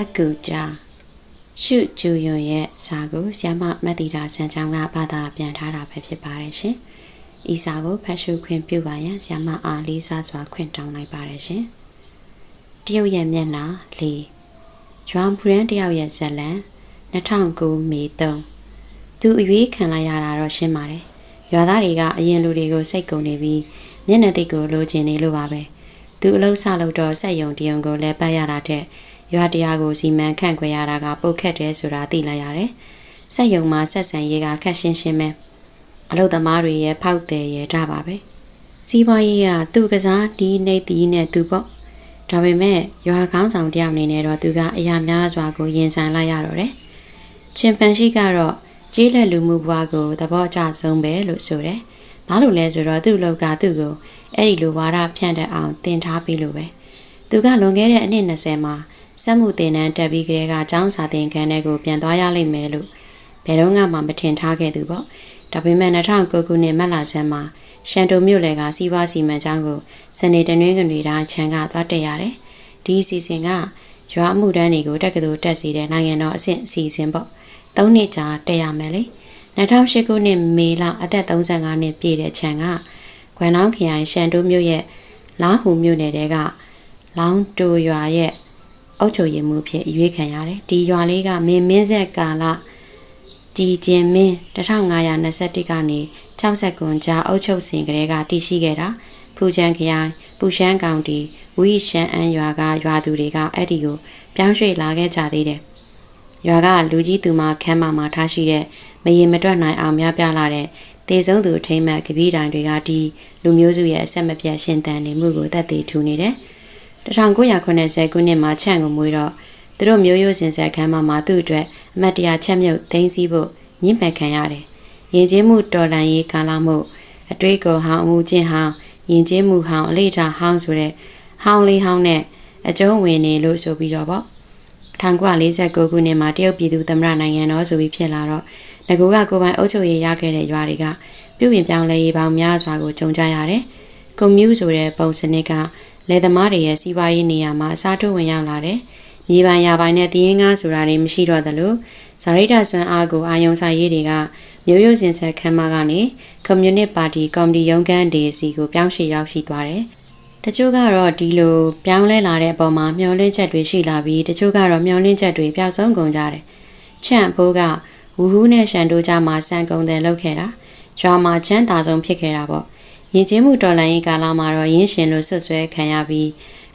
က်ကူကြာရှုကျူယွန်ရဲ့စာကိုဆ iam မတ်တီတာစံချောင်းကဘာသာပြန်ထားတာပဲဖြစ်ပါတယ်ရှင်။ဤစာကိုဖတ်ရှုခွင့်ပြုပါရန်ဆ iam အားလေးစားစွာခွင့်တောင်းလိုက်ပါတယ်ရှင်။တရုတ်ရဲ့မျက်နှာလေးဂျွမ်ဖရန်တယောက်ရဲ့ဇက်လန်2009မေ3သူအရွေးခံလိုက်ရတာတော့ရှင်းပါတယ်။ရွာသားတွေကအရင်လူတွေကိုစိတ်ကုန်နေပြီးမျက်နှာတိတ်ကိုလိုချင်နေလို့ပါပဲ။သူအလုံးစလို့တော့စက်ယုံတယုံကိုလည်းပတ်ရတာတဲ့ ရွာတရားကိုစီမံခန့်ခွဲရတာကပုတ်ခက်တယ်ဆိုတာသိလိုက်ရတယ်။စက်ယုံမှာဆက်ဆံရေးကခက်ရှင်းရှင်းပဲ။အလုသမားတွေရဲ့ဖောက်တယ်ရဲ့ဒါပါပဲ။စီးပွားရေးကသူ့ကစားဒီနေတီးနဲ့သူပေါ့။ဒါပေမဲ့ရွာကောင်းဆောင်တယောက်အနေနဲ့တော့သူကအရာများစွာကိုရင်ဆိုင်လိုက်ရတော့တယ်။ချင်ပန်ရှိကတော့ကျေးလက်လူမှုဘဝကိုသဘောကျဆုံးပဲလို့ဆိုတယ်။ဘာလို့လဲဆိုတော့သူ့လောက်ကသူ့ကိုအဲ့ဒီလိုဝါဒဖြန့်တတ်အောင်တင်ထားပြီးလို့ပဲ။သူကလွန်ခဲ့တဲ့အနှစ်20မှာ စက်မှုတင်နန်းတက်ပြီးကလေးကကျောင်းစာသင်ခန်းထဲကိုပြန်သွားရလိမ့်မယ်လို့ဘယ်တော့မှမထင်ထားခဲ့သူပေါ့ဒါပေမဲ့2009ခုနှစ်မတ်လဆန်းမှာရှန်တိုမြို့လေကစီးပွားစီမံကျောင်းကိုစနေတနင်္ဂနွေတိုင်းခြံကသွားတက်ရတယ်ဒီအစီအစဉ်ကရွာမှုတန်းတွေကိုတက်ကတူတက်စီတဲ့နိုင်ငံတော်အဆင့်အစီအစဉ်ပေါ့၃နှစ်ကြာတက်ရမယ်လေ2008ခုနှစ်မေလအသက်35နှစ်ပြည့်တဲ့ခြံကခွမ်နောင်းခရိုင်ရှန်တိုမြို့ရဲ့လာဟူမြို့နယ်တဲကလောင်းတိုရွာရဲ့ အုတ်ချုပ်ရည်မှုဖြစ်ရွေးခံရတယ်ဒီရွာလေးကမင်းမင်းဆက်ကာလဒီကျင်မင်း1521ကနေ60ကွန်ကြားအုတ်ချုပ်စင်ကလေးကတည်ရှိခဲ့တာဖူချန်ခရိုင်ပူရှမ်းကောင်တီဝီရှမ်းအန်ရွာကရွာသူတွေကအဲ့ဒီကိုပြောင်းရွှေ့လာခဲ့ကြသေးတယ်ရွာကလူကြီးသူမခမ်းမမှာထားရှိတဲ့မရင်မတွက်နိုင်အောင်များပြလာတဲ့တေဆုံးသူထိမ့်မှတ်ကပီးတိုင်တွေကဒီလူမျိုးစုရဲ့အဆက်မပြတ်ရှင်သန်နေမှုကိုတတ်သိထူနေတယ်။ 1980ခုနှစ်မှာချန့်ကိုမွေးတော့သူတို့မျိုးရိုးစင်ဆက်ခမ်းမှာမှသူ့အတွက်အမတ်တရချက်မြုပ်သိမ်းဆည်းဖို့ညှင့်ပယ်ခံရတယ်။ယဉ်ကျေးမှုတော်လှန်ရေးကာလမှုအတွေးကိုဟောင်းအမှုချင်းဟောင်းယဉ်ကျေးမှုဟောင်းအလေးထားဟောင်းဆိုတဲ့ဟောင်းလေးဟောင်းနဲ့အကျုံးဝင်နေလို့ဆိုပြီးတော့ပေါ့1949ခုနှစ်မှာတရုတ်ပြည်သူသမ္မတနိုင်ငံတော်ဆိုပြီးဖြစ်လာတော့ငကူကကိုပိုင်အုပ်ချုပ်ရေးရခဲ့တဲ့ရွာတွေကပြုပြင်ပြောင်းလဲရေးပေါင်းများစွာကိုကြုံကြရတယ်။ကွန်မြူဆိုတဲ့ပုံစံက လယ်သမားတွေရဲ့စီးပွားရေးနေရာမှာအစားထိုးဝင်ရောက်လာတယ်။မြေပိုင်ရာပိုင်နဲ့တည်င်းကားဆိုတာတွေမရှိတော့သလိုဇာရိတာဆွမ်းအားကိုအာယုံဆိုင်ရေးတွေကမျိုးရိုးစင်ဆက်ခမ်းမကနေကွန်မြူနစ်ပါတီကော်မတီရုံးခန်းတွေစီကိုပြောင်းရွှေ့ရောက်ရှိသွားတယ်။တချို့ကတော့ဒီလိုပြောင်းလဲလာတဲ့အပေါ်မှာမျှော်လင့်ချက်တွေရှိလာပြီးတချို့ကတော့မျှော်လင့်ချက်တွေပျောက်ဆုံးကုန်ကြတယ်။ချန့်ဖိုးကဝူဟူးနဲ့ရှန်တိုးကြမှာစံကုန်တယ်လောက်ခဲ့တာ။ကျွာမှာချမ်းသာဆုံးဖြစ်ခဲ့တာပေါ့။ ယဉ်ကျေးမှုတော်လှန်ရေးကာလမှာတော့ရင်းရှင်လို့ဆွဆွဲခံရပြီး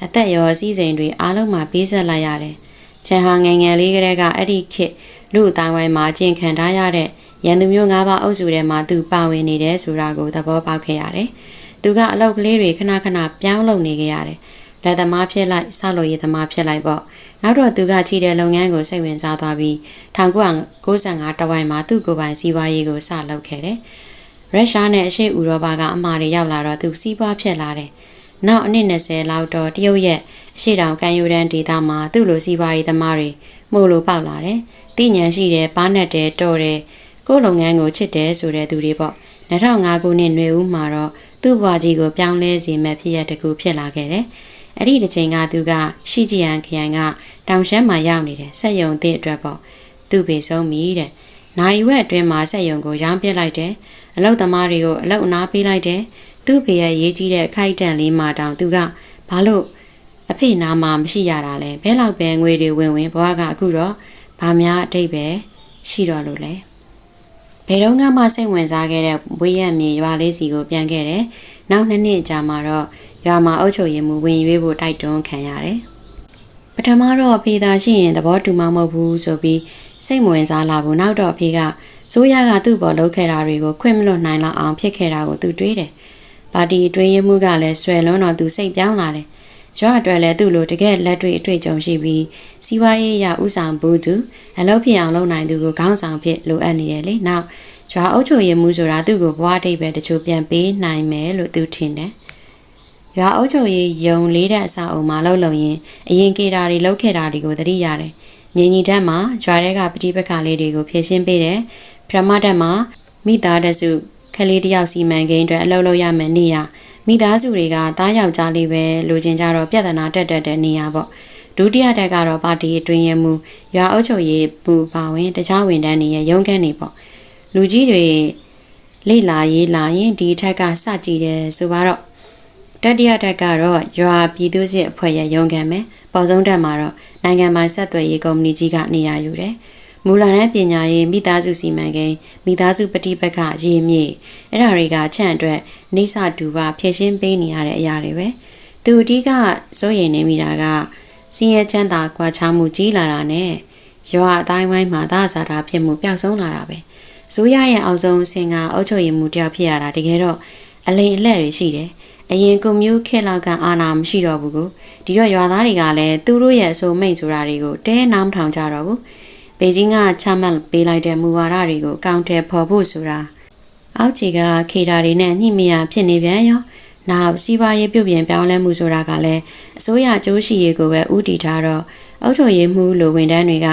အသက်ရောအစည်းစိမ်တွေအားလုံးမှာပေးဆက်လိုက်ရတယ်။ချန်ဟာငယ်ငယ်လေးကလေးကအဲ့ဒီခေတ်လူအတိုင်းဝိုင်းမှာကျင့်ခံထားရတဲ့ရန်သူမျိုး၅ပါးအုပ်စုထဲမှာသူပါဝင်နေတယ်ဆိုတာကိုသဘောပေါက်ခဲ့ရတယ်။သူကအလောက်ကလေးတွေခဏခဏပြောင်းလုပ်နေခဲ့ရတယ်။လက်သမားဖြစ်လိုက်ဆောက်လုပ်ရေးသမားဖြစ်လိုက်ပေါ့။နောက်တော့သူကချီတဲ့လုပ်ငန်းကိုစိတ်ဝင်စားသွားပြီး1995တဝိုင်မှာသူ့ကိုယ်ပိုင်စီးပွားရေးကိုစလုပ်ခဲ့တယ်။ ရုရှားနဲ့အရှေ့ဥရောပကအမှားတွေရောက်လာတော့သူစီးပွားဖြစ်လာတယ်။နောက်အနည်း20လောက်တော့တရုတ်ရဲ့အရှေ့တောင်ကန်ယူရန်ဒေသမှာသူ့လိုစီးပွားရေးသမားတွေမှုလိုပေါက်လာတယ်။သိဉဏ်ရှိတယ်၊ပါးနဲ့တယ်တော်တယ်။ကိုယ်လုပ်ငန်းကိုချစ်တယ်ဆိုတဲ့သူတွေပေါ့။2005ခုနှစ်ຫນွေဦးမှာတော့သူ့ဘွားကြီးကိုပြောင်းလဲစေမဲ့ဖြစ်ရတကူဖြစ်လာခဲ့တယ်။အဲ့ဒီတစ်ချိန်ကသူကရှိကြည်ရန်ခရိုင်ကတောင်ရှမ်းမှာရောက်နေတယ်ဆက်ယုံသည့်အတွက်ပေါ့။သူ့ပေဆုံးပြီတဲ့။နိုင်ဝက်အတွင်းမှာဆက်ယုံကိုရောင်းပြစ်လိုက်တယ်။ အလုတ်သမားတွေကိုအလုတ်အနာပေးလိုက်တယ်သူ့ဖေရဲ့ရေးကြီးတဲ့ခိုက်တန့်လေးမှတောင်သူကဘာလို့အဖေနာမှာမရှိရတာလဲဘဲလောက်ပဲငွေတွေဝင်ဝင်ဘွားကအခုတော့ဘာများအတိတ်ပဲရှိတော့လို့လဲဘယ်တော့မှစိတ်ဝင်စားခဲ့တဲ့ဝေးရမြေရွာလေးစီကိုပြန်ခဲ့တယ်နောက်နှစ်နှစ်ကြာမှတော့ရွာမှာအုပ်ချုပ်ရေးမှုဝင်ရွေးဖို့တိုက်တွန်းခံရတယ်ပထမတော့အဖေသာရှိရင်သဘောတူမှမဟုတ်ဘူးဆိုပြီးစိတ်ဝင်စားလာဘူးနောက်တော့အဖေက ဆိုးရကသူ့ပေါ်လုပ်ခဲ့တာတွေကိုခွင့်မလွတ်နိုင်လောက်အောင်ဖြစ်ခဲ့တာကိုသူတွေးတယ်။ပါတီအတွင်းရေးမှုကလည်းဆွဲလွန်းတော့သူစိတ်ပြောင်းလာတယ်။ရွာအတွက်လည်းသူ့လိုတကယ်လက်တွေ့အတွေ့အကြုံရှိပြီးစီးပွားရေးရဥဆောင်ဘူးသူအလုပ်ဖြစ်အောင်လုပ်နိုင်သူကိုခေါင်းဆောင်ဖြစ်လိုအပ်နေတယ်လေ။နောက်ရွာအုပ်ချုပ်ရေးမှုဆိုတာသူ့ကိုဘွားတိတ်ပဲတချို့ပြန်ပေးနိုင်မယ်လို့သူထင်တယ်။ရွာအုပ်ချုပ်ရေးယုံလေးတဲ့အဆောက်အုံမှာလှုပ်လုံရင်အရင်ကေတာတွေလှုပ်ခဲ့တာတွေကိုသတိရတယ်။မြင်းကြီးတက်မှာရွာထဲကပဋိပက္ခလေးတွေကိုဖြေရှင်းပေးတယ်။ ပထမတက်မှာမိသားတစုခလေးတယောက်စီမံကိန်းအတွက်အလုပ်လုပ်ရမယ်နေရမိသားစုတွေကတားယောက်ျားလေးပဲလိုချင်ကြတော့ပြဿနာတက်တက်တဲ့နေရပေါ့ဒဒုတိယတက်ကတော့ပါတီအတွင်းရမှုရွာအုပ်ချုပ်ရေးပူပါဝင်တခြားဝန်ထမ်းတွေရဲ့ရုံးခန်းတွေပေါ့လူကြီးတွေလိလာရေးလာရင်ဒီထက်ကစကြည့်တယ်ဆိုတော့တတိယတက်ကတော့ရွာပြည်သူ့စစ်အဖွဲ့ရဲ့ရုံးခန်းပဲပေါ်ဆုံးတက်မှာတော့နိုင်ငံပိုင်ဆက်သွယ်ရေးကုမ္ပဏီကြီးကနေရာယူတယ် မူလတန်းပညာရေးမိသားစုစီမံကိန်းမိသားစုပฏิပတ်ကရေးမြေအဲ့ဒါတွေကချန့်အတွက်နေစာတူပါဖြည့်ရှင်းပေးနေရတဲ့အရာတွေပဲသူအဓိကစိုးရိမ်နေမိတာကစင်းရဲချမ်းသာကွာခြားမှုကြီးလာတာနဲ့ရွာအတိုင်းဝိုင်းမှာသာစားတာဖြစ်မှုပျောက်ဆုံးလာတာပဲဇိုးရရဲ့အောင်ဆုံးဆင်ကအုပ်ချုပ်ရေးမှုတယောက်ဖြစ်ရတာတကယ်တော့အလိမ်အလက်တွေရှိတယ်အရင်ကွန်မြူခေတ်လောက်ကအာဏာမရှိတော့ဘူးကိုဒီတော့ရွာသားတွေကလည်းသူတို့ရဲ့အဆိုမိတ်ဆိုတာတွေကိုတဲနားမထောင်ကြတော့ဘူး ဘေဂျင်းကချမှတ်ပေးလိုက်တဲ့မူဝါဒတွေကိုအကောင့်ထဲပေါ်ဖို့ဆိုတာအောက်ခြေကခေတာတွေနဲ့ညှိမရဖြစ်နေပြန်ရောနောက်စီးပွားရေးပြုပြင်ပြောင်းလဲမှုဆိုတာကလည်းအစိုးရအကျိုးရှိရေးကိုပဲဥတီထားတော့အုပ်ချုပ်ရေးမှုလိုဝန်ထမ်းတွေက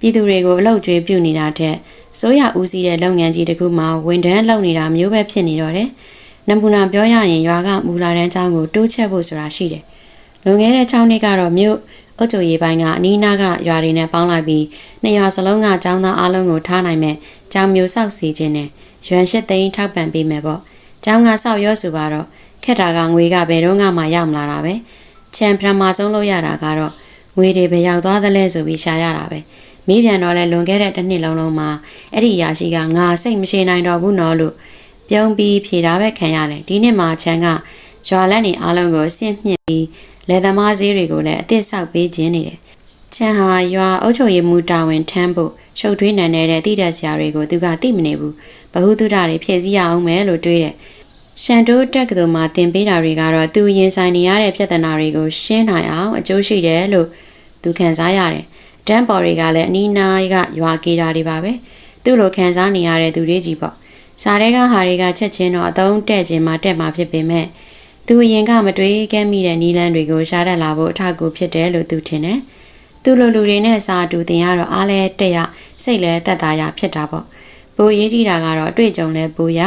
ပြည်သူတွေကိုအလုပ်ကျွေးပြုနေတာတဲ့စိုးရဦးစီးတဲ့လုပ်ငန်းကြီးတစ်ခုမှာဝန်ထမ်းလုပ်နေတာမျိုးပဲဖြစ်နေတော့တယ်။နမူနာပြောရရင်ရွာကမူလာတန်းချောင်းကိုတိုးချက်ဖို့ဆိုတာရှိတယ်။လွန်ခဲ့တဲ့6နှစ်ကတော့မြို့ အုပ်ချုပ်ရေးပိုင်းကအနီးနားကရွာတွေနဲ့ပေါင်းလိုက်ပြီးနှစ်ရွာစလုံးကចောင်းသားအလုံးကိုထားနိုင်မဲ့ကျောင်းမျိုးဆောက်စီခြင်းနဲ့ရွမ်ရှစ်သိန်းထောက်ပံ့ပေးမယ်ပေါ့။ကျောင်းကဆောက်ရောဆိုပါတော့ခက်တာကငွေကဘယ်တော့မှရောက်မလာတာပဲ။ချန်ပထမဆုံးလုပ်ရတာကတော့ငွေတွေပဲရောက်သွားသလဲဆိုပြီးရှာရတာပဲ။မိပြန်တော့လဲလွန်ခဲ့တဲ့တစ်နှစ်လုံးလုံးမှာအဲ့ဒီရာရှိကငါစိတ်မရှိနိုင်တော့ဘူးနော်လို့ပြုံးပြီးဖြေတာပဲခံရတယ်ဒီနှစ်မှာချန်ကရွာလက်နေအားလုံးကိုဆင့်မြင့်ပြီး လယ်သမားဈေးတွေကိုလည်းအသစ်ဆောက်ပေးခြင်းနေတယ်ချန်ဟာရွာအုပ်ချုပ်ရေးမှူးတာဝန်ထမ်းဖို့ရှုပ်ထွေးနန်နေတဲ့တိတက်စရာတွေကိုသူကသိမနေဘူးဘဟုတုဒတွေဖြည့်ဆည်းရအောင်မယ်လို့တွေးတယ်ရှန်တိုးတက်ကတော်မှာတင်ပေးတာတွေကတော့သူရင်ဆိုင်နေရတဲ့ပြဿနာတွေကိုရှင်းနိုင်အောင်အကျိုးရှိတယ်လို့သူခံစားရတယ်။တန်ပေါ်တွေကလည်းအနီးနားကရွာကေတာတွေပါပဲ။သူ့လိုခံစားနေရတဲ့သူတွေကြီးပေါ့။စားတဲ့ကဟာတွေကချက်ချင်းတော့အတုံးတက်ခြင်းမှတက်မှာဖြစ်ပေမဲ့ သူအရင်ကမတွေးခဲ့မိတဲ့နီလန်းတွေကိုရှားတတ်လာဖို့အထောက်အကူဖြစ်တယ်လို့သူထင်တယ်။သူလိုလူတွေနဲ့စာတူတင်ရတော့အားလဲတက်ရစိတ်လဲတက်တာရဖြစ်တာပေါ့။ပိုရေးကြီးတာကတော့အတွေ့အကြုံလဲပိုရ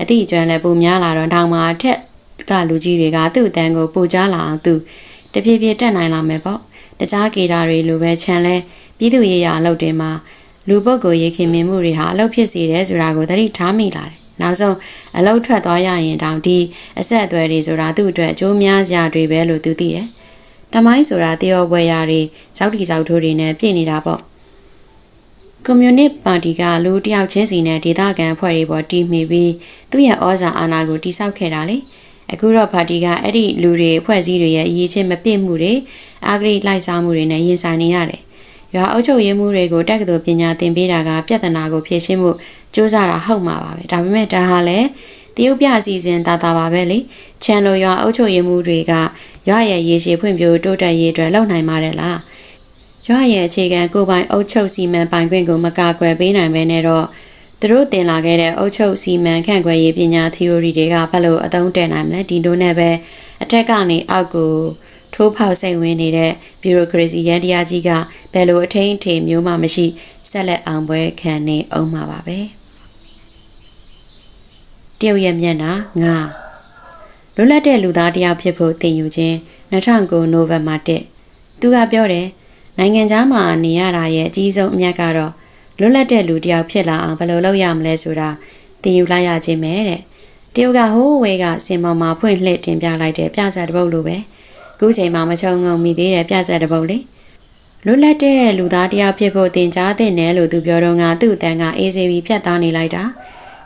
အသည့်အကျွမ်းလဲပိုများလာတော့တောင်မှာအထက်ကလူကြီးတွေကသူ့အတန်းကိုပိုကြားလာအောင်သူတဖြည်းဖြည်းတက်နိုင်လာမယ်ပေါ့တခြားကေတာတွေလိုပဲခြံလဲပြည်သူရေးရာအလုပ်တွေမှာလူပုဂ္ဂိုလ်ရေးခင်မင်မှုတွေဟာအလုပ်ဖြစ်စေတယ်ဆိုတာကိုသတိထားမိလာတယ် နောက်ဆုံးအလုပ်ထွက်သွားရရင်တောင်ဒီအဆက်အသွယ်တွေဆိုတာသူ့အတွက်အကျိုးများစရာတွေပဲလို့သူသိတယ်။တမိုင်းဆိုတာတရောဘွယ်ရာတွေဇောက်တီဇောက်ထိုးတွေနဲ့ပြည်နေတာပေါ့။ကွန်မြူနစ်ပါတီကလူတယောက်ချင်းစီနဲ့ဒေသခံအဖွဲ့တွေပေါ်တီးမိပြီးသူ့ရဲ့ဩဇာအာဏာကိုတိစောက်ခဲ့တာလေ။အခုတော့ပါတီကအဲ့ဒီလူတွေအဖွဲ့အစည်းတွေရဲ့အရေးချင်းမပြည့်မှုတွေအာဂရိလိုက်စားမှုတွေနဲ့ရင်ဆိုင်နေရတယ်။ ရွာအုပ်ချုပ်ရေးမှုတွေကိုတက္ကသိုလ်ပညာသင်ပေးတာကပြဿနာကိုဖြေရှင်းမှုစူးစမ်းတာဟုတ်မှာပါပဲဒါပေမဲ့ဒါဟာလည်းတရုတ်ပြအစီအစဉ်တာတာပါပဲလေချန်လိုရွာအုပ်ချုပ်ရေးမှုတွေကရွာရဲ့ရေရှည်ဖွံ့ဖြိုးတိုးတက်ရေးအတွက်လုပ်နိုင်ပါတယ်လားရွာရဲ့အခြေခံကိုပိုင်အုပ်ချုပ်စီမံပိုင်ခွင့်ကိုမကာကွယ်ပေးနိုင်ပဲနဲ့တော့သူတို့တင်လာခဲ့တဲ့အုပ်ချုပ်စီမံခန့်ခွဲရေးပညာ theory တွေကဘယ်လိုအသုံးတည့်နိုင်မလဲဒီလိုနဲ့ပဲအထက်ကနေအောက်ကို ထိုးဖောက်စိတ်ဝင်နေတဲ့ bureaucracy ရန်တရားကြီးကဘယ်လိုအထိန်အထေမျိုးမှမရှိဆက်လက်အောင်ပွဲခံနေအောင်မှာပါပဲ။တယောက်ရဲ့မျက်နှာငါလွတ်လပ်တဲ့လူသားတယောက်ဖြစ်ဖို့သင်ယူခြင်း2009နိုဝင်ဘာ1သူကပြောတယ်နိုင်ငံသားမှာနေရတာရဲ့အကြီးဆုံးအမြတ်ကတော့လွတ်လပ်တဲ့လူတယောက်ဖြစ်လာအောင်ဘယ်လိုလုပ်ရမလဲဆိုတာသင်ယူလိုက်ရခြင်းပဲတဲ့တယောက်ကဟိုးဝဲကစင်ပေါ်မှာဖွင့်လှစ်တင်ပြလိုက်တဲ့ပြစာတစ်ပုဒ်လိုပဲ ခုချိန်မှာမချုံငုံမိသေးတဲ့ပြစာတစ်ပုဒ်လေလွတ်လပ်တဲ့လူသားတယောက်ဖြစ်ဖို့သင်ကြားသင့်တယ်လို့သူပြောတော့ငါသူ့အတန်းကအေးစေပြီးဖြတ်သားနေလိုက်တာ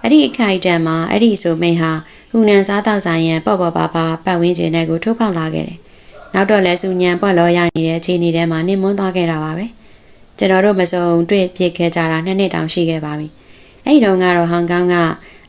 အဲ့ဒီအခိုက်အတန့်မှာအဲ့ဒီဆိုမိန်ဟာဟူနန်စားတောက်ဆိုင်ရန်ပေါ့ပေါ့ပါပါပတ်ဝန်းကျင်ထဲကိုထိုးပေါက်လာခဲ့တယ်။နောက်တော့လဲစုညံပွက်လောရနေတဲ့အခြေအနေထဲမှာနစ်မွန်းသွားခဲ့တာပါပဲ။ကျွန်တော်တို့မစုံတွေ့ပြစ်ခဲ့ကြတာနှစ်နှစ်တောင်ရှိခဲ့ပါပြီ။အဲ့ဒီတော့ကတော့ဟောင်ကောင်က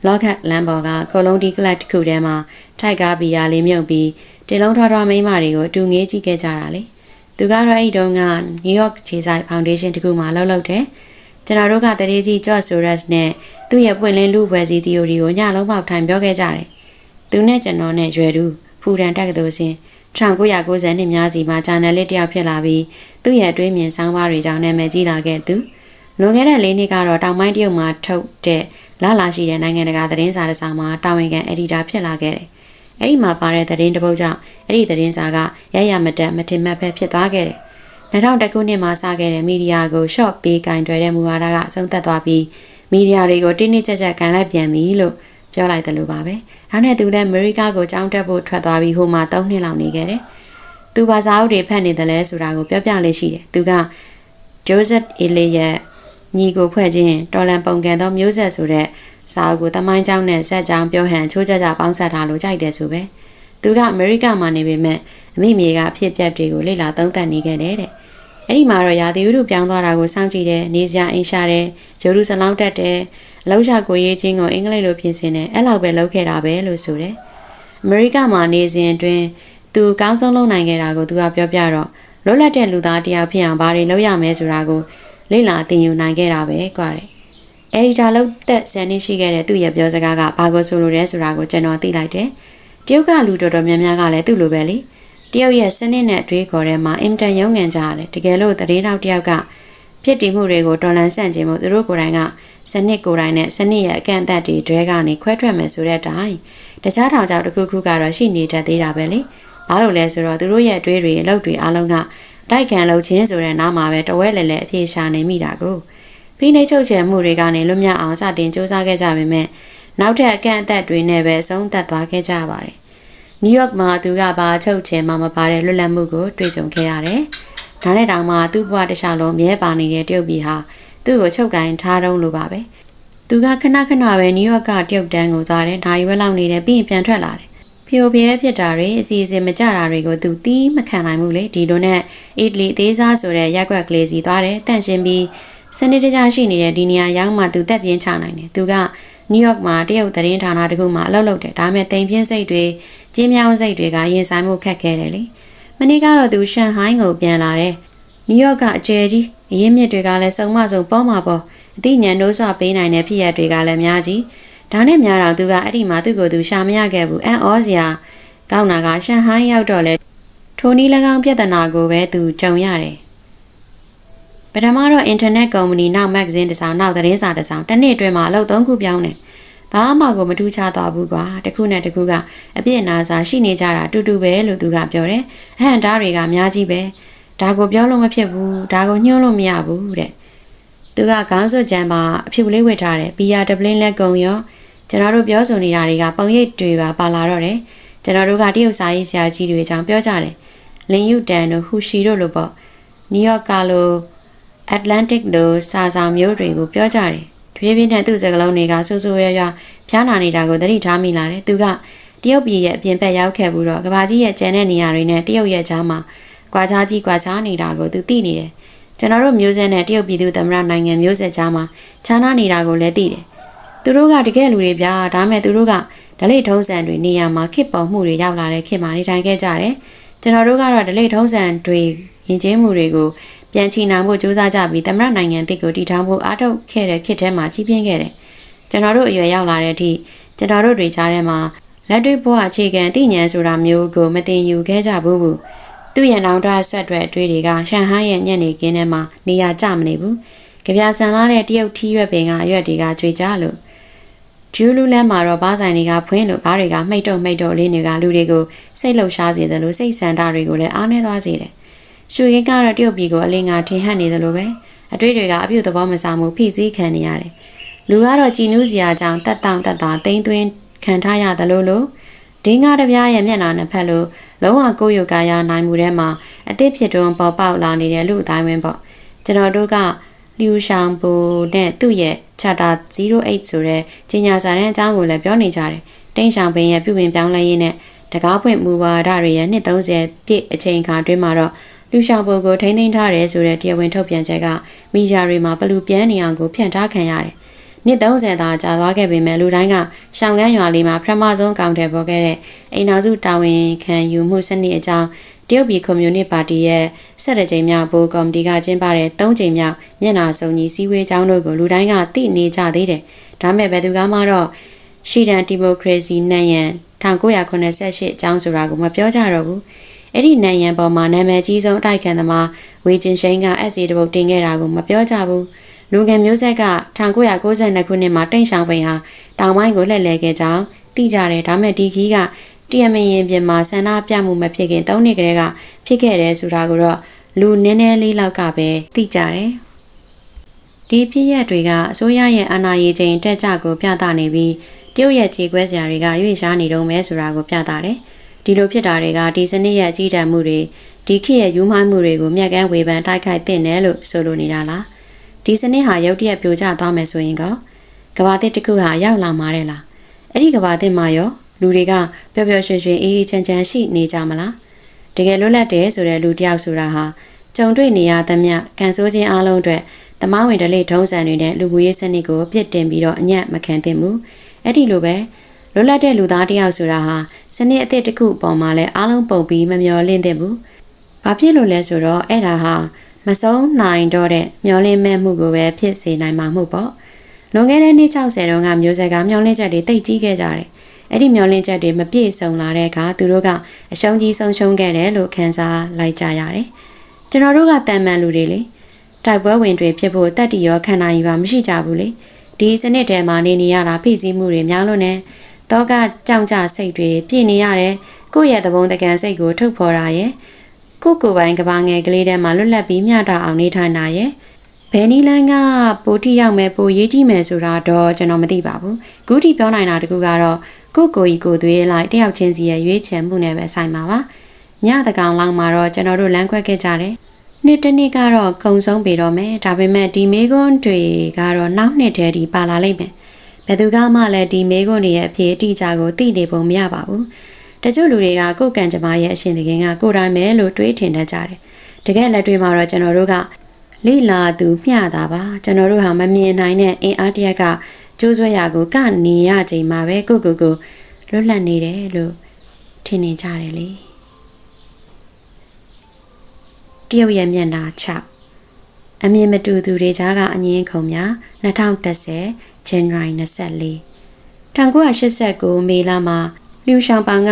လော့ခတ်လမ်းပေါ်ကကိုလုံးဒီကလပ်တစ်ခုထဲမှာထိုက်ကားဘီယာလေးမြုပ်ပြီး တင်လုံးထွားထွားမိန်းမတွေကိုအတူငေးကြည့်ခဲ့ကြတာလေ။သူကတော့အဲ့ဒီတော့ကနယူးယောက်ခြေဆိုင်ဖောင်ဒေးရှင်းတစ်ခုမှာလှုပ်လှုပ်တယ်။ကျွန်တော်တို့ကတရေကြီးကြော့ဆိုရက်နဲ့သူ့ရဲ့ပွင့်လင်းလူပွဲစီ theory ကိုညလုံးပေါက်ထိုင်ပြောခဲ့ကြတယ်။သူနဲ့ကျွန်တော်နဲ့ရွယ်သူဖူရန်တက်ကတော်စင်1990နှစ်များစီမှာဂျာနယ်လစ်တယောက်ဖြစ်လာပြီးသူ့ရဲ့အတွင်းမြင်ဆောင်းပါးတွေကြောင့်နာမည်ကြီးလာခဲ့သူလွန်ခဲ့တဲ့၄နှစ်ကတော့တောင်ပိုင်းတရုတ်မှာထုတ်တဲ့လာလာရှိတဲ့နိုင်ငံတကာသတင်းစာတစ်စောင်မှာတာဝန်ခံအက်ဒီတာဖြစ်လာခဲ့တယ်။ အဲ့ဒီမှာပါတဲ့သတင်းတစ်ပုဒ်ကြောင့်အဲ့ဒီသတင်းစာကရရမတက်မတင်မတ်ပဲဖြစ်သွားခဲ့တယ်။2000ခုနှစ်မှာစခဲ့တဲ့မီဒီယာကို short ပေးကင်တွယ်တဲ့မူဝါဒကအဆုံးသတ်သွားပြီးမီဒီယာတွေကိုတင်းနှိကျပ်ကျပ်ကန်လိုက်ပြန်ပြီလို့ပြောလိုက်တယ်လို့ပါပဲ။ဒါနဲ့သူလည်းအမေရိကကိုကြောင်းတက်ဖို့ထွက်သွားပြီးဟိုမှာ3နှစ်လောက်နေခဲ့တယ်။သူဘာသာအုပ်တွေဖတ်နေတယ်လဲဆိုတာကိုပြောပြလေးရှိတယ်။သူက Joseph Eliot ညီကိုဖွဲ့ခြင်းတော်လန်ပုံကန်သောမျိုးဆက်ဆိုတဲ့ စာအုပ်ကိုတမိုင်းကြောင်းနဲ့ဆက်ကြောင်းပြောဟန်ချိုးကြကြပေါင်းဆက်ထားလို့ကြိုက်တယ်ဆိုပဲသူကအမေရိကမှာနေပေမဲ့အမိမြေကအဖြစ်ပြက်တွေကိုလေ့လာသုံးသပ်နေခဲ့တယ်တဲ့အဲ့ဒီမှာတော့ရာသီဥတုပြောင်းသွားတာကိုစောင့်ကြည့်တယ်နေစရာအိမ်ရှာတယ်ဂျေရုဆလမ်တက်တယ်အလောက်ရှာကိုရေးချင်းကိုအင်္ဂလိပ်လိုပြင်ဆင်တယ်အဲ့လောက်ပဲလုပ်ခဲ့တာပဲလို့ဆိုတယ်အမေရိကမှာနေစဉ်အတွင်းသူကောင်းဆုံးလုပ်နိုင်ခဲ့တာကိုသူကပြောပြတော့လွတ်လပ်တဲ့လူသားတရားဖြစ်အောင်ဘာတွေလုပ်ရမလဲဆိုတာကိုလေ့လာသင်ယူနိုင်ခဲ့တာပဲကွာတဲ့။ အဲဒီဒါလောက်သက်ဆန်နေရှိခဲ့တဲ့သူ့ရဲ့ပြောစကားကဘာကိုဆိုလိုလဲဆိုတာကိုကျွန်တော်သိလိုက်တယ်။တရုတ်ကလူတော်တော်များများကလည်းသူ့လိုပဲလေ။တရုတ်ရဲ့စနစ်နဲ့အတွေးခေါ်ထဲမှာအင်တန်ရုံငန်ကြရတယ်။တကယ်လို့တရေနောက်တယောက်ကဖြစ်တည်မှုတွေကိုတော်လန်ဆန့်ကျင်မှုသူတို့ကိုယ်တိုင်ကစနစ်ကိုယ်တိုင်နဲ့စနစ်ရဲ့အကန့်အသတ်တွေဒွဲကနေခွဲထွက်မယ်ဆိုတဲ့အတိုင်းတခြားထောင်ကြောင်တစ်ခုခုကတော့ရှိနေတတ်သေးတာပဲလေ။ဘာလို့လဲဆိုတော့သူတို့ရဲ့အတွေးတွေအလုပ်တွေအားလုံးကတိုက်ခံလုပ်ခြင်းဆိုတဲ့နားမှာပဲတဝဲလဲလဲအပြေရှာနေမိတာကို ဖိနှိပ်ချုပ်ချယ်မှုတွေကနေလွတ်မြောက်အောင်စတင်စူးစမ်းခဲ့ကြပေမဲ့နောက်ထပ်အကန့်အသတ်တွေနဲ့ပဲအဆုံးသတ်သွားခဲ့ကြပါတယ်။နယူးယောက်မှာသူကဘာချုပ်ချယ်မှမပါတဲ့လွတ်လပ်မှုကိုတွေ့ကြုံခဲ့ရတယ်။ဒါနဲ့တောင်မှသူ့ဘဝတစ်ခြားလုံးမြဲပါနေတဲ့တရုတ်ပြည်ဟာသူ့ကိုချုပ်ကင်ထားတုံးလို့ပါပဲ။သူကခဏခဏပဲနယူးယောက်ကတရုတ်တန်းကိုသွားတယ်။ဒါရီဝက်လောက်နေတယ်ပြီးရင်ပြန်ထွက်လာတယ်။ဖျို့ပြဲဖြစ်တာတွေအစီအစဉ်မကြတာတွေကိုသူတီးမခံနိုင်ဘူးလေဒီလိုနဲ့အီတလီအသေးစားဆိုတဲ့ရက်ွက်ကလေးစီသွားတယ်တန့်ရှင်းပြီး စနစ်တကျရှိနေတဲ့ဒီနေရာရောက်မှသူတက်ပြင်းချနိုင်တယ်သူကနယူးယောက်မှာတရုတ်သတင်းဌာနတခုမှအလုပ်လုပ်တယ်ဒါပေမဲ့တိမ်ပြင်းစိတ်တွေကျင်းမြောင်းစိတ်တွေကရင်ဆိုင်မှုခက်ခဲတယ်လေမနေ့ကတော့သူရှန်ဟိုင်းကိုပြန်လာတယ်နယူးယောက်ကအကျယ်ကြီးအရင်းမြစ်တွေကလည်းစုံမစုံပေါ်မှာပေါ်အသိဉာဏ်တို့စွာပေးနိုင်တဲ့ဖြစ်ရပ်တွေကလည်းများကြီးဒါနဲ့များတော့သူကအဲ့ဒီမှာသူ့ကိုယ်သူရှာမရခဲ့ဘူးအန်ဩစရာကောင်းတာကရှန်ဟိုင်းရောက်တော့လဲထိုနည်း၎င်းပြဿနာကိုပဲသူကြုံရတယ် ပထမတော့ internet company နောက် magazine တစ်စောင်နောက်သတင်းစာတစ်စောင်တစ်နှစ်အတွင်းမှာအလုပ်သုံးခုပြောင်းတယ်ဘာမှကိုမထူးခြားသွားဘူးကွာတခုနဲ့တခုကအပြစ်နာစာရှိနေကြတာတူတူပဲလို့သူကပြောတယ်အဟန်တားတွေကအများကြီးပဲဒါကိုပြောလို့မဖြစ်ဘူးဒါကိုညှို့လို့မရဘူးတဲ့သူကခေါင်းစွပ်ကြံပါအဖြူလေးဝတ်ထားတယ်ဘီယာဒပလင်းလက်ကုံရောကျွန်တော်တို့ပြောဆိုနေတာတွေကပုံရိပ်တွေပါပါလာတော့တယ်ကျွန်တော်တို့ကတရုတ်စာရေးဆရာကြီးတွေအကြောင်းပြောကြတယ်လင်ယူတန်တို့ဟူရှီတို့လိုပေါ့နယူးယောက်ကလို အတ္တလန်တစ်လိုစာဆောင်မျိုးတွေကိုပြောကြတယ်တပြေးပြေးနဲ့သူ့စကလုံးတွေကဆူဆူရွရွဖျားနာနေတာကိုသတိထားမိလာတယ်သူကတရုတ်ပြည်ရဲ့အပြင်ဘက်ရောက်ခဲ့ပြီးတော့ကဘာကြီးရဲ့ကျန်တဲ့နေရာတွေနဲ့တရုတ်ရဲ့ကြားမှာကွာခြားကြီးကွာခြားနေတာကိုသူသိနေတယ်ကျွန်တော်တို့မျိုးဆက်နဲ့တရုတ်ပြည်သူသမ္မတနိုင်ငံမျိုးဆက်ကြားမှာခြားနာနေတာကိုလည်းသိတယ်သူတို့ကတကယ်လူတွေဗျာဒါမဲ့သူတို့ကဒလိထုံးစံတွေနေရာမှာခစ်ပေါ်မှုတွေရောက်လာတဲ့ခေတ်မှာနေထိုင်ခဲ့ကြတယ်ကျွန်တော်တို့ကတော့ဒလိထုံးစံတွေယဉ်ကျေးမှုတွေကို ပြန်ချီနှောင်ဖို့ကြိုးစားကြပြီးသမရနိုင်ငံတစ်ကိုတည်ထောင်ဖို့အားထုတ်ခဲ့တဲ့ခေတ်ထဲမှာကြီးပြင်းခဲ့တယ်ကျွန်တော်တို့အရွယ်ရောက်လာတဲ့အထိကျွန်တော်တို့တွေကြားထဲမှာလက်တွေ့ဘဝအခြေခံတည်ဉာဏ်ဆိုတာမျိုးကိုမတင်ယူခဲ့ကြဘူးဘူးသူ့ရဲ့နောင်တဆက်တွဲအတွေ့တွေကရှန်ဟိုင်းရဲ့ညနေခင်းထဲမှာနေရာကျမနေဘူးကြပြဆန်လာတဲ့တရုတ်ထီးရွက်ပင်ကအရွက်တွေကကြွေကြလို့ဂျူးလူလန်းမှာတော့ဘားဆိုင်တွေကဖွင့်လို့ဘားတွေကမှိတ်တော့မှိတ်တော့လေးတွေကလူတွေကိုစိတ်လှုပ်ရှားစေတယ်လို့စိတ်ဆန္ဒတွေကိုလည်းအားနည်းသွားစေတယ်။ ရှူရင်ကတော့တရုတ်ပြည်ကိုအလင်းငါထင်ဟပ်နေတယ်လို့ပဲအတွေ့တွေကအပြုတ်သဘောမစားမှုဖိစီးခံနေရတယ်။လူကတော့ကြည်နူးစရာကြောင့်တက်တောင့်တက်တာတိမ်သွင်းခံထားရတယ်လို့လို့ဒင်းကားတစ်ပြားရဲ့မျက်နှာနဲ့ဖက်လို့လုံးဝကိုယ်ယုကာယနိုင်မှုထဲမှာအသစ်ဖြစ်တွန်းပေါ်ပေါက်လာနေတဲ့လူအတိုင်းဝင်းပေါ့ကျွန်တော်တို့ကလျူရှောင်ဘူနဲ့သူ့ရဲ့ Chapter 08ဆိုတဲ့ကြီးညာစာတမ်းအကြောင်းကိုလည်းပြောနေကြတယ်။တိန့်ဆောင်ပင်ရဲ့ပြုပြင်ပြောင်းလဲရေးနဲ့တကားဖွင့်မူဝါဒတွေရဲ့နှစ်30ပြည့်အချိန်ခါတွင်းမှာတော့ လူရှောင်ဘူကိုထိန်းသိမ်းထားတယ်ဆိုတဲ့တရားဝင်ထုတ်ပြန်ချက်ကမီဒီယာတွေမှာပလူပြန်းနေအောင်ကိုဖြန့်ထားခံရတယ်။နှစ်30သာကြာသွားခဲ့ပေမဲ့လူတိုင်းကရှောင်ကန်းရွာလေးမှာပထမဆုံးကောင်တယ်ပေါ်ခဲ့တဲ့အိမ်နောက်စုတာဝန်ခံယူမှုစနစ်အကြောင်းတရုတ်ပြည်ကွန်မြူနတီပါတီရဲ့ဆက်တဲ့ကြိမ်မြောက်ဘိုးကော်မတီကကျင်းပတဲ့၃ကြိမ်မြောက်မျက်နှာစုံညီစည်းဝေးကြောင်းတို့ကိုလူတိုင်းကသိနေကြသေးတယ်။ဒါမဲ့ဘယ်သူကမှတော့ရှီဒန်ဒီမိုကရေစီနိုင်ရန်1988အကြောင်းဆိုတာကိုမပြောကြတော့ဘူး။ အဲ့ဒီနိုင်ရန်ပေါ်မှာနာမည်ကြီးဆုံးအတိုက်ခံသမားဝေကျင်ရှိန်က SA တပုတ်တင်ခဲ့တာကိုမပြောကြဘူး။လူငယ်မျိုးဆက်က1992ခုနှစ်မှာတိန့်ဆောင်ပိန်ဟာတောင်ပိုင်းကိုလှည့်လည်ခဲ့ကြောင်းသိကြတယ်ဒါမဲ့ဒီခီးကတရမရင်ပြင်မှာဆန္ဒပြမှုမဖြစ်ခင်၃နှစ်ကလေးကဖြစ်ခဲ့တယ်ဆိုတာကိုတော့လူနည်းနည်းလေးလောက်ကပဲသိကြတယ်ဒီဖြစ်ရက်တွေကအစိုးရရဲ့အာဏာရည်ချိန်တက်ကြကိုပြသနေပြီးတရုတ်ရဲ့ခြေခွဲစရာတွေကရွေ့ရှားနေတော့မဲဆိုတာကိုပြသတယ် ဒီလိုဖြစ်တာတွေကဒီစနစ်ရဲ့အကြီးတန်းမှုတွေဒီခေတ်ရဲ့ယူမိုင်းမှုတွေကိုမျက်ကန်းဝေဖန်တိုက်ခိုက်တင်တယ်လို့ဆိုလိုနေတာလားဒီစနစ်ဟာရုတ်တရက်ပြိုကျသွားမယ်ဆိုရင်ကောကဘာတစ်တစ်ခုဟာရောက်လာမှာတဲ့လားအဲ့ဒီကဘာတစ်မှာရောလူတွေကပျော်ပျော်ရွှင်ရွှင်အေးအေးချမ်းချမ်းရှိနေကြမလားတကယ်လွတ်လပ်တယ်ဆိုတဲ့လူတယောက်ဆိုတာဟာကြုံတွေ့နေရသမျှကန်ဆိုးခြင်းအလုံးအတွက်တမဝင်ဒလိထုံးစံတွေနဲ့လူမှုရေးစနစ်ကိုပြစ်တင်ပြီးတော့အညံ့မခံသင့်ဘူးအဲ့ဒီလိုပဲလွတ်လပ်တဲ့လူသားတယောက်ဆိုတာဟာ စနစ်အသစ်တစ်ခုအပေါ်မှာလည်းအားလုံးပုံပြီးမမျော်လင့်သင့်ဘူးဘာဖြစ်လို့လဲဆိုတော့အဲ့ဒါဟာမဆုံးနိုင်တော့တဲ့မျော်လင့်မဲ့မှုကိုပဲဖြစ်စေနိုင်မှာမှုပေါ့လွန်ခဲ့တဲ့နှစ်60တုန်းကမျိုးဆက်ကမျော်လင့်ချက်တွေတိတ်ကြီးခဲ့ကြတယ်အဲ့ဒီမျော်လင့်ချက်တွေမပြည့်စုံလာတဲ့အခါသူတို့ကအရှုံးကြီးဆုံးရှုံးခဲ့တယ်လို့ခံစားလိုက်ကြရတယ်ကျွန်တော်တို့ကတန်မှန်လူတွေလေတိုက်ပွဲဝင်တွေဖြစ်ဖို့တတ်တည်ရောခန္ဓာကြီးပါမရှိကြဘူးလေဒီစနစ်ထဲမှာနေနေရတာဖိစီးမှုတွေများလို့ ਨੇ တောကကြောင်ကြစိတ်တွေပြည့်နေရတယ်ကိုယ့်ရဲ့သဘုံတကန်စိတ်ကိုထုတ်ဖော်တာရဲ့ကိုယ့်ကိုယ်ပိုင်ကဘာငယ်ကလေးထဲမှာလွတ်လပ်ပြီးမျှတအောင်နေထိုင်တာရဲ့ဘယ်နီလန်းကပိုတိရောက်မယ်ပိုရေးကြည့်မယ်ဆိုတာတော့ကျွန်တော်မသိပါဘူးခုထိပြောနိုင်တာတကူကတော့ကိုကိုကြီးကိုသွေးလိုက်တယောက်ချင်းစီရဲ့ရွေးချယ်မှုနဲ့ပဲဆိုင်ပါပါညတကောင်လောက်မှာတော့ကျွန်တော်တို့လမ်းခွဲခဲ့ကြတယ်နှစ်တစ်နှစ်ကတော့ကုံဆုံးပြီတော့မယ်ဒါပေမဲ့ဒီမေကွန်းတွေကတော့နောက်နှစ်တည်းဒီပါလာလိမ့်မယ် ဘယ်သူကမှလည်းဒီမေကွန်းတွေရဲ့အဖြစ်အတိအကျကိုသိနေပုံမရပါဘူးတချို့လူတွေကကိုယ်ကံကြမ္မာရဲ့အရှင်သခင်ကကိုယ်တိုင်ပဲလို့တွေးထင်တတ်ကြတယ်တကယ်လက်တွေ့မှာတော့ကျွန်တော်တို့ကလိလာသူမျှတာပါကျွန်တော်တို့ဟာမမြင်နိုင်တဲ့အင်အားတရက်ကကျိုးဆွဲရာကိုကနေရချိန်မှာပဲကိုကိုကိုလွတ်လပ်နေတယ်လို့ထင်နေကြတယ်လေတရုတ်ရဲ့မျက်နှာ6အမြင်မတူသူတွေကြားကအငင်းခုံများ2010 January 24 1989မေလမှာလူရှောင်ပန်က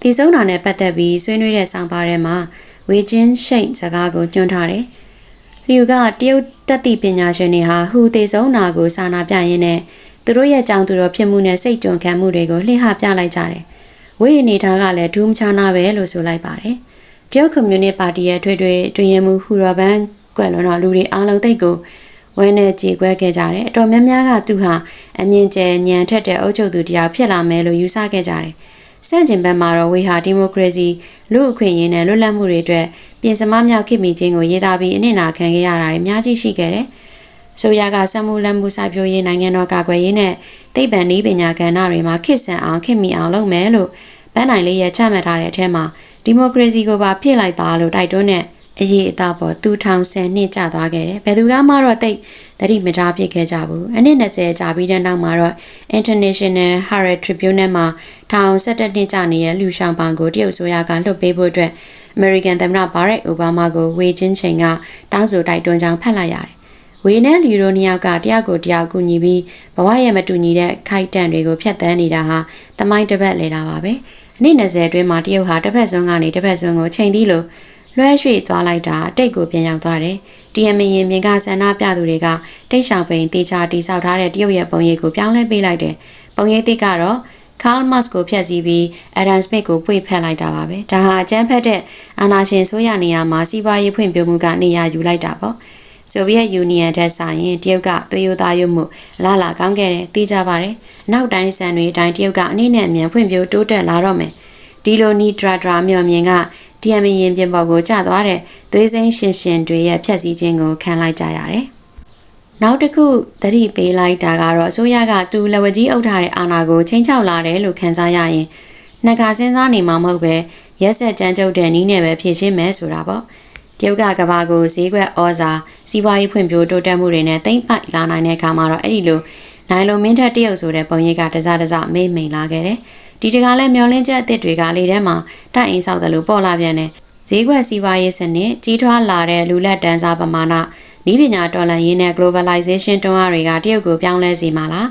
တည်ဆုံးတာနဲ့ပတ်သက်ပြီးဆွေးနွေးတဲ့ဆောင်ပါထဲမှာဝေချင်းရှိန်စကားကိုညွှန်းထားတယ်။လူကတရုတ်တက်တိပညာရှင်တွေဟာဟူတည်ဆုံးတာကိုစာနာပြရင်းနဲ့သူတို့ရဲ့ကြောင်သူတော်ဖြစ်မှုနဲ့စိတ်ကြုံခံမှုတွေကိုလှည့်ဟပြလိုက်ကြတယ်။ဝေအနေထားကလည်းဒူးမချနာပဲလို့ဆိုလိုက်ပါတယ်။တရုတ်ကွန်မြူနတီပါတီရဲ့ထွေထွေတွင်ရမှုဟူရဘန်ကွယ်လွန်တော်လူတွေအားလုံးသိကို ဝဲနဲ့ကြေကွဲခဲ့ကြတယ်။အတော်များများကသူဟာအမြင့်ကျယ်ညံထက်တဲ့အုပ်ချုပ်သူတယောက်ဖြစ်လာမယ်လို့ယူဆခဲ့ကြတယ်။စန့်ကျင်ဘက်မှာတော့ဝေဟာဒီမိုကရေစီလူ့အခွင့်အရေးနဲ့လွတ်လပ်မှုတွေအတွက်ပြင်စမမြောက်ခေတ်မီခြင်းကိုရေးသားပြီးအနစ်နာခံခဲ့ရတာတွေအများကြီးရှိခဲ့တယ်။ဆိုရကစက်မှုလက်မှုစိုက်ပျိုးရေးနိုင်ငံတော်ကာကွယ်ရေးနဲ့သိပ္ပံနည်းပညာကဏ္ဍတွေမှာခေတ်ဆန်အောင်ခေတ်မီအောင်လုပ်မယ်လို့ပန်းနိုင်လေးရဲ့ချမှတ်ထားတဲ့အထက်မှာဒီမိုကရေစီကိုပါပြစ်လိုက်ပါလို့တိုက်တွန်းတဲ့ အရေးအသားပေါ်သူထောင်ဆယ်နှစ်ကြာသွားခဲ့တယ်။ဘယ်သူကမှတော့တိတ်တတိမထားဖြစ်ခဲ့ကြဘူး။အနည်း20ကြာပြီးတဲ့နောက်မှာတော့ International Herald Tribune မှာထောင်17နှစ်ကြာနေတဲ့လူရှောင်ပန်ကိုတရုတ်ဆိုရကလွှတ်ပေးဖို့အတွက် American သမ္မတ Barack Obama ကိုဝေချင်းချိန်ကတောင်းဆိုတိုက်တွန်းကြောင်းဖတ်လိုက်ရတယ်။ဝေနဲ့လီရိုနှစ်ယောက်ကတယောက်ကိုတယောက်ကူညီပြီးဘဝရဲ့မတူညီတဲ့ခိုက်တန့်တွေကိုဖျက်ဆီးနေတာဟာတမိုင်းတစ်ပတ်လဲတာပါပဲ။အနည်း20အတွင်းမှာတရုတ်ဟာတစ်ဖက်စွန်းကနေတစ်ဖက်စွန်းကိုချိန်သီးလို့ လွှဲရွှေ့သွားလိုက်တာတိတ်ကိုပြန်ရောက်သွားတယ်။တီယမင်ရင်မြင်ကဆန္ဒပြသူတွေကတိတ်ဆောင်ပိန်တေချာတိဆောက်ထားတဲ့တရုတ်ရဲ့ပုံရိပ်ကိုပြောင်းလဲပေးလိုက်တယ်။ပုံရိပ်သစ်ကတော့ Karl Marx ကိုဖျက်ဆီးပြီး Adam Smith ကိုပွေဖက်လိုက်တာပါပဲ။ဒါဟာအကျန်းဖက်တဲ့အာဏာရှင်ဆိုရနေရာမှာစီးပွားရေးဖွံ့ဖြိုးမှုကနေရာယူလိုက်တာပေါ့။ဆိုဗီယက်ယူနီယံထက်ဆိုင်ရင်တရုတ်ကသွေးရိုးသားရုပ်မှုလာလာကောင်းခဲ့တယ်သိကြပါတယ်။နောက်တိုင်းဆန်တွေအတိုင်းတရုတ်ကအနည်းနဲ့အမြန်ဖွံ့ဖြိုးတိုးတက်လာတော့မယ်။ဒီလိုနီဒရာဒရာမျှော်မြင်က ဒီအမရင်ပြင်ပေါ်ကိုကျသွားတဲ့သွေးစိမ်းရှင်ရှင်တွေရဲ့ဖြက်စီးခြင်းကိုခံလိုက်ကြရတယ်။နောက်တစ်ခုသတိပေးလိုက်တာကတော့အစိုးရကသူလက်ဝကြီးအုပ်ထားတဲ့အာဏာကိုချင်းချောက်လာတယ်လို့ခံစားရရင်နှစ်ခါစဉ်းစားနေမှာမဟုတ်ပဲရက်ဆက်ကြမ်းကြုတ်တဲ့နီးနဲ့ပဲဖြည့်ရှင်းမယ်ဆိုတာပေါ့။တရုတ်ကကဘာကိုဈေးကွက်ဩဇာစီးပွားရေးဖွံ့ဖြိုးတိုးတက်မှုတွေနဲ့တိမ့်ပိုက်လာနိုင်တဲ့အခါမှာတော့အဲ့ဒီလိုနိုင်လုံမင်းထက်တရုတ်ဆိုတဲ့ပုံရိပ်ကတစားတစားမေ့မိန်လာခဲ့တယ်။ ဒီတကားလဲမျောလင်းချက်အသစ်တွေကလေထဲမှာတိုက်အိမ်ဆောက်တယ်လို့ပေါ်လာပြန်တယ်ဈေးကွက်စီးပွားရေးစနစ်ကြီးထွားလာတဲ့လူလက်တန်းစားပမာဏဤပညာတော်လှန်ရေးနဲ့ globalization တွန်းအားတွေကတရုတ်ကိုပြောင်းလဲစေမှာလား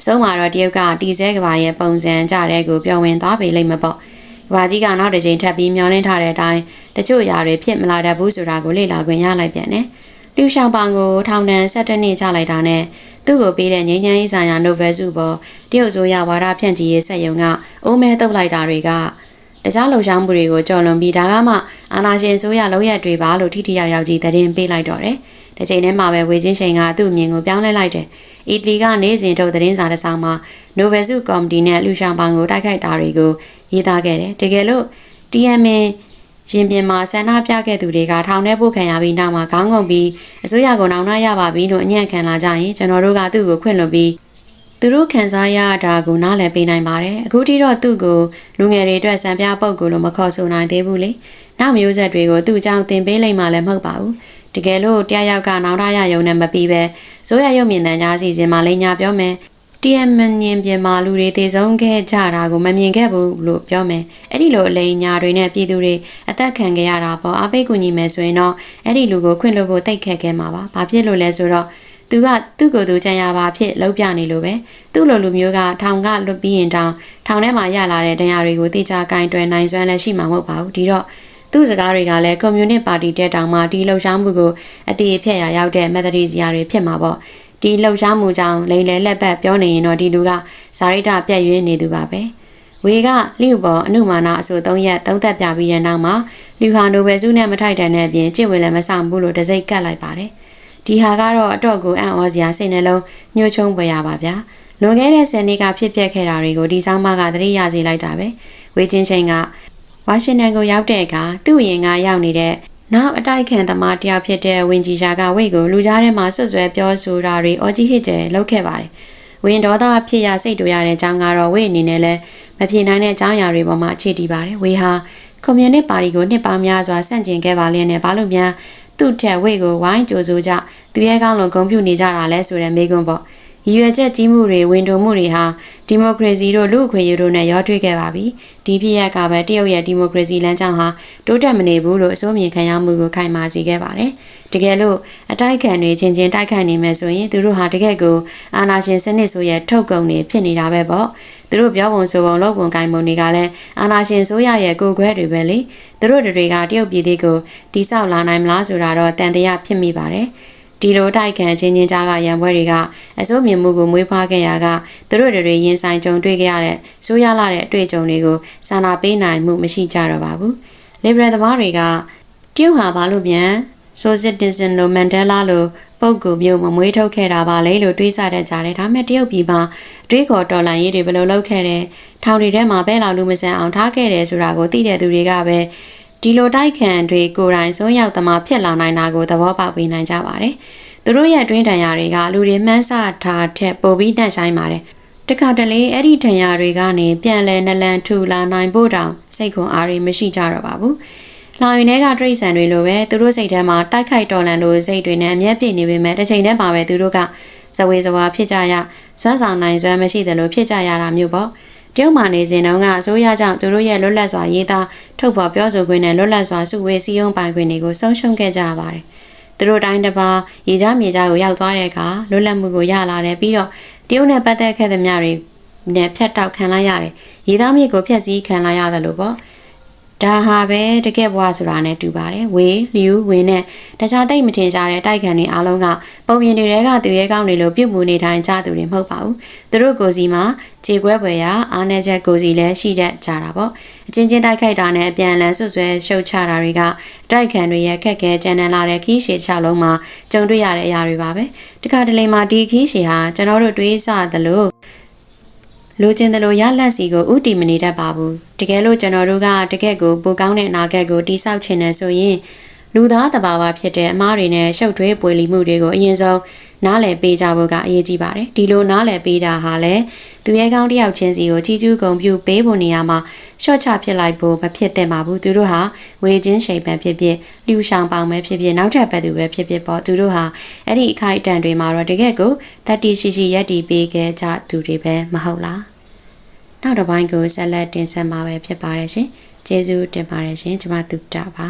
အဆုံးမှာတော့တရုတ်ကတီစဲကဘာရဲ့ပုံစံကြတဲ့ကိုပြောင်းဝင်သွားပေလိမ့်မပေါ့ကဘာကြီးကနောက်တစ်ချိန်ထပ်ပြီးမျောလင်းထားတဲ့အတိုင်းတချို့ຢာတွေဖြစ်မလာတတ်ဘူးဆိုတာကိုလေ့လာခွင့်ရလိုက်ပြန်တယ် လူရှောင်ပန်ကိုထောင်ဒဏ်17နှစ်ချလိုက်တာနဲ့သူ့ကိုပေးတဲ့ငြိမ်းချမ်းရေးဆိုင်ရာနိုဗယ်ဆုပေါ်တရုတ်ဆိုရဝါဒဖြန့်ချီရေးဆက်ယုံကအိုးမဲတုပ်လိုက်တာတွေကတခြားလှုပ်ရှားမှုတွေကိုကြော်လွန်ပြီးဒါကမှအာနာရှင်ဆိုရလုံးရက်တွေပါလို့ထိထိရောက်ရောက်ကြီးသတင်းပေးလိုက်တော့တယ်။ဒီချိန်ထဲမှာပဲဝေချင်းချိန်ကသူ့အမြင်ကိုပြောင်းလဲလိုက်တယ်။အီတလီကနေစဉ်ထုတ်သတင်းစာတစ်စောင်မှာနိုဗယ်စုကော်မတီနဲ့လူရှောင်ပောင်ကိုတိုက်ခိုက်တာတွေကိုရေးသားခဲ့တယ်။တကယ်လို့ TMN ရင်ပြင်မှာဆန္ဒပြခဲ့သူတွေကထောင်ထဲပို့ခံရပြီးနောက်မှာခေါင်းငုံပြီးအစိုးရကနောင်နှရပါပြီလို့အညံ့ခံလာကြရင်ကျွန်တော်တို့ကသူ့ကိုခွင့်လွှတ်ပြီးသူတို့ခံစားရတာကိုနားလည်ပေးနိုင်ပါတယ်အခုထိတော့သူ့ကိုလူငယ်တွေအတွက်စံပြပုတ်ကိုလို့မခေါ်ဆိုနိုင်သေးဘူးလေနောက်မျိုးဆက်တွေကိုသူ့အကြောင်းသင်ပေးလိုက်မှလည်းမဟုတ်ပါဘူးတကယ်လို့တရားရောက်ကနောင်တရရုံနဲ့မပြီးပဲဇိုးရရုံမြင်တန်းကြားစီစဉ်မှလည်းညာပြောမယ် တီယမန်ညင်ပြင်မာလူတွေတည်ဆုံးခဲ့ကြတာကိုမမြင်ခဲ့ဘူးလို့ပြောမယ်အဲ့ဒီလိုအလိန်ညာတွေနဲ့ပြည်သူတွေအသက်ခံခဲ့ရတာပေါ့အပိတ်ကူညီမယ်ဆိုရင်တော့အဲ့ဒီလူကိုခွင့်လို့ဖို့တိတ်ခက်ခဲမှာပါဘာဖြစ်လို့လဲဆိုတော့သူကသူ့ကိုယ်သူကြံရပါဖြစ်လောက်ပြနေလို့ပဲသူ့လိုလူမျိုးကထောင်ကလွတ်ပြီးရင်တောင်ထောင်ထဲမှာရလာတဲ့တရားတွေကိုတိကျကင်တွယ်နိုင်စွမ်းလည်းရှိမှာမဟုတ်ပါဘူးဒီတော့သူ့စကားတွေကလည်းကွန်မြူနစ်ပါတီတဲ့တောင်မှဒီလှုပ်ရှားမှုကိုအတိအဖြတ်ရရောက်တဲ့မက်သရီစီယာတွေဖြစ်မှာပေါ့ ဒီလှုပ်ရှားမှုကြောင့်လိန်လေလက်ပတ်ပြောနေရင်တော့ဒီလူကဇာရိတပြက်ရွေးနေသူပါပဲဝေကလိဥပေါ်အနုမာနအဆို၃ရက်သုံးသက်ပြပြီးတဲ့နောက်မှာလူဟာနိုဘယ်ဆုနဲ့မထိုက်တန်တဲ့အပြင်ကျင့်ဝင်လည်းမဆောင်ဘူးလို့တစိမ့်ကတ်လိုက်ပါတယ်ဒီဟာကတော့အတော့ကိုအံ့ဩစရာစိတ်နှလုံးညှို့ချုံပွေရပါဗျာလွန်ခဲ့တဲ့ဆယ်နှစ်ကဖြစ်ပျက်ခဲ့တာတွေကိုဒီဆောင်မကသတိရစေလိုက်တာပဲဝေချင်းချင်းကဝါရှင်တန်ကိုရောက်တဲ့အခါသူ့ရင်ကရောက်နေတဲ့ နောက်အတိုက်ခံသမားတယောက်ဖြစ်တဲ့ဝင်းကြီးရှာကဝိတ်ကိုလူကြားထဲမှာဆွတ်ဆွဲပြောဆိုတာတွေအော်ကြီးဟစ်ကျဲလုပ်ခဲ့ပါတယ်။ဝင်းဒေါသဖြစ်ရစိတ်တူရတဲ့အကြောင်းကတော့ဝိတ်အနေနဲ့လည်းမပြေနိုင်တဲ့အကြောင်းအရာတွေပေါ်မှာအခြေတည်ပါတယ်။ဝေဟာကွန်မြူနစ်ပါတီကိုနှစ်ပေါင်းများစွာဆန့်ကျင်ခဲ့ပါလျက်နဲ့ဘာလို့များသူ့ထက်ဝိတ်ကိုဝိုင်းကြိုဆိုကြသူရဲ့ကောင်းလုံးဂုဏ်ပြုနေကြတာလဲဆိုတဲ့မေးခွန်းပေါ့။ရည်ရွယ်ချက်ကြီးမှုတွေဝင်တုံမှုတွေဟာ ဒီမိုကရေစီတို့လူ့အခွင့်အရေးတို့နဲ့ရောထွေးခဲ့ပါပြီဒီဖြစ်ရကပဲတရုတ်ရဲ့ဒီမိုကရေစီလမ်းကြောင်းဟာတိုးတက်မနေဘူးလို့အစိုးမြင်ခံရမှုကိုခိုင်မာစေခဲ့ပါတယ်တကယ်လို့အတိုက်ခံတွေချင်းချင်းတိုက်ခိုက်နေမယ်ဆိုရင်သူတို့ဟာတကယ်ကိုအာဏာရှင်စနစ်ဆိုရဲ့ထုတ်ကုန်တွေဖြစ်နေတာပဲပေါ့သူတို့ပြောပုံဆိုပုံလုပ်ပုံကိုင်ပုံတွေကလည်းအာဏာရှင်ဆိုရရဲ့ကိုယ်ခွဲတွေပဲလေသူတို့တွေကတရုတ်ပြည်သေးကိုတိဆောက်လာနိုင်မလားဆိုတာတော့တန်တရားဖြစ်မိပါတယ် ဒီလိုတိုက်ခံချင်းချင်းကြားကရံပွဲတွေကအစိုးမြင်မှုကိုမွေးဖွားခဲ့ရကသူတို့တွေရင်ဆိုင်ကြုံတွေ့ခဲ့ရတဲ့ဆိုးရလာတဲ့အတွေ့အကြုံတွေကိုစာနာပေးနိုင်မှုမရှိကြတော့ပါဘူး။ liberal သမားတွေကတရုတ်ဟာဘာလို့ပြန်ဆိုစစ်တင်စင်လိုမန်ဒဲလာလိုပုပ်ကူမျိုးမမွေးထုတ်ခဲ့တာပါလေလို့တွေးဆတတ်ကြတယ်ဒါပေမဲ့တရုတ်ပြည်မှာတွေးခေါ်တော်လှန်ရေးတွေဘယ်လိုလုပ်ခဲ့တယ်ထောင်တွေထဲမှာပဲလောက်လူမဆန်အောင်ထားခဲ့တယ်ဆိုတာကိုသိတဲ့သူတွေကပဲ ဒီလိုတိုက်ခံတွေကိုယ်တိုင်စွန်းရောက်သမားဖြစ်လာနိုင်တာကိုသဘောပေါက်ပေးနိုင်ကြပါတယ်။သူတို့ရဲ့တွင်းတန်ရာတွေကလူတွေမှန်းဆထားတဲ့ပိုပြီးနှံ့ဆိုင်ပါတယ်။တခါတလေအဲ့ဒီထံရာတွေကနေပြန်လဲနလန်ထူလာနိုင်ဖို့တောင်စိတ်ခွန်အားတွေမရှိကြတော့ပါဘူး။လောင်ရင်ထဲကတရိတ်ဆန်တွေလိုပဲသူတို့စိတ်ထဲမှာတိုက်ခိုက်တော်လန်လို့စိတ်တွေနဲ့အမျက်ပြည့်နေပေမဲ့တစ်ချိန်တည်းမှာပဲသူတို့ကဇဝေဇဝါဖြစ်ကြရစွမ်းဆောင်နိုင်စွမ်းမရှိတယ်လို့ဖြစ်ကြရတာမျိုးပေါ့။ တရုတ်မှနေစဉ်တုန်းကအစိုးရကြောင့်သူတို့ရဲ့လွတ်လပ်စွာရေးသားထုတ်ဖော်ပြောဆိုခွင့်နဲ့လွတ်လပ်စွာစုဝေးစည်းရုံးပိုင်ခွင့်တွေကိုဆုံးရှုံးခဲ့ကြရပါတယ်။သူတို့တိုင်းတစ်ပါးရေကြားမြေကြားကိုရောက်သွားတဲ့အခါလွတ်လပ်မှုကိုရလာတယ်ပြီးတော့တရုတ်နဲ့ပတ်သက်ခဲ့တဲ့များတွေနဲ့ဖြတ်တောက်ခံလိုက်ရတယ်။ရေသားမြေကိုဖျက်ဆီးခံလိုက်ရတယ်လို့ပေါ့။ ဒါဟာပဲတကယ်ဘဝဆိုတာနဲ့တူပါတယ်ဝေလျူဝင်းနဲ့တခြားသိမ့်မထင်ရှားတဲ့တိုက်ခံတွေအားလုံးကပုံပြင်တွေကသူရဲကောင်းတွေလိုပြုတ်မှုနေတိုင်းကြသူတွေမဟုတ်ပါဘူးသူတို့ကိုစီမှာခြေခွဲပွဲရအားနေချက်ကိုစီလည်းရှိတတ်ကြတာပေါ့အချင်းချင်းတိုက်ခိုက်တာနဲ့အပြန်အလှန်ဆွဆွဲရှုပ်ချတာတွေကတိုက်ခံတွေရဲ့ခက်ခဲကြမ်းတမ်းလာတဲ့ခီးရှည်၆လုံးမှာကြုံတွေ့ရတဲ့အရာတွေပါပဲတခါတလေမှာဒီခီးရှည်ဟာကျွန်တော်တို့တွေးဆသလို လိုချင်တယ်လို့ရလက်စီကိုဥတီမနေတတ်ပါဘူးတကယ်လို့ကျွန်တော်တို့ကတကယ့်ကိုပိုကောင်းတဲ့အနာဂတ်ကိုတိဆောက်ချင်တယ်ဆိုရင်လူသားတဘာဝဖြစ်တဲ့အမားတွေနဲ့ရှုပ်ထွေးပွေလီမှုတွေကိုအရင်ဆုံး နားလည်ပေးကြဖို့ကအရေးကြီးပါတယ်ဒီလိုနားလည်ပေးတာဟာလည်းသူရဲကောင်းတယောက်ချင်းစီကိုကြီးကျူးဂုံပြူပေးဖို့နေရာမှာရှော့ချဖြစ်လိုက်ဖို့မဖြစ်သင့်ပါဘူးသူတို့ဟာဝေချင်းရှိန်ပဲဖြစ်ဖြစ်လှူဆောင်ပေါင်ပဲဖြစ်ဖြစ်နောက်ထပ်ပဲသူပဲဖြစ်ဖြစ်ပေါ့သူတို့ဟာအဲ့ဒီအခိုက်အတန့်တွေမှာတော့တကယ့်ကိုတတိရှိရှိရက်တီပေးခဲ့ကြသူတွေပဲမဟုတ်လားနောက်တစ်ပိုင်းကိုဆက်လက်တင်ဆက်မှာပဲဖြစ်ပါတယ်ရှင်ကျေးဇူးတင်ပါတယ်ရှင်ကျွန်မသူတာပါ